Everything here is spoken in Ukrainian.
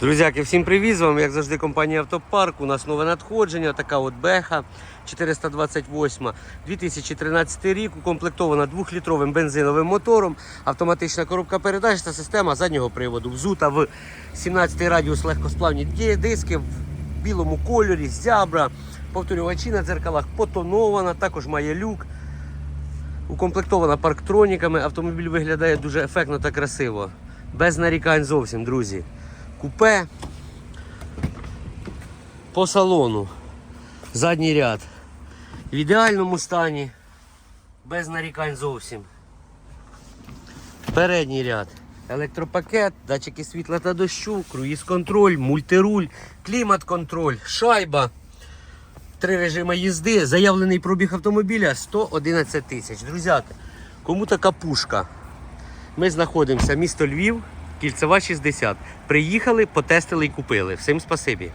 Друзяки, всім привіт! З вами, як завжди, компанія Автопарк. У нас нове надходження, така от Беха 428, 2013 рік, укомплектована 2-літровим бензиновим мотором, автоматична коробка передач та система заднього приводу. Взута в 17 радіус легкосплавні диски в білому кольорі, зябра, повторювачі на дзеркалах, потонована, також має люк. Укомплектована парктроніками. Автомобіль виглядає дуже ефектно та красиво. Без нарікань зовсім, друзі. Купе по салону. Задній ряд. В ідеальному стані. Без нарікань зовсім. Передній ряд. Електропакет, датчики світла та дощу, круїз-контроль, мультируль, клімат-контроль, шайба. Три режими їзди. Заявлений пробіг автомобіля 111 тисяч. Друзяки, кому така пушка? Ми знаходимося місто Львів, кільцева 60. Приїхали, потестили і купили. Всім спасибі.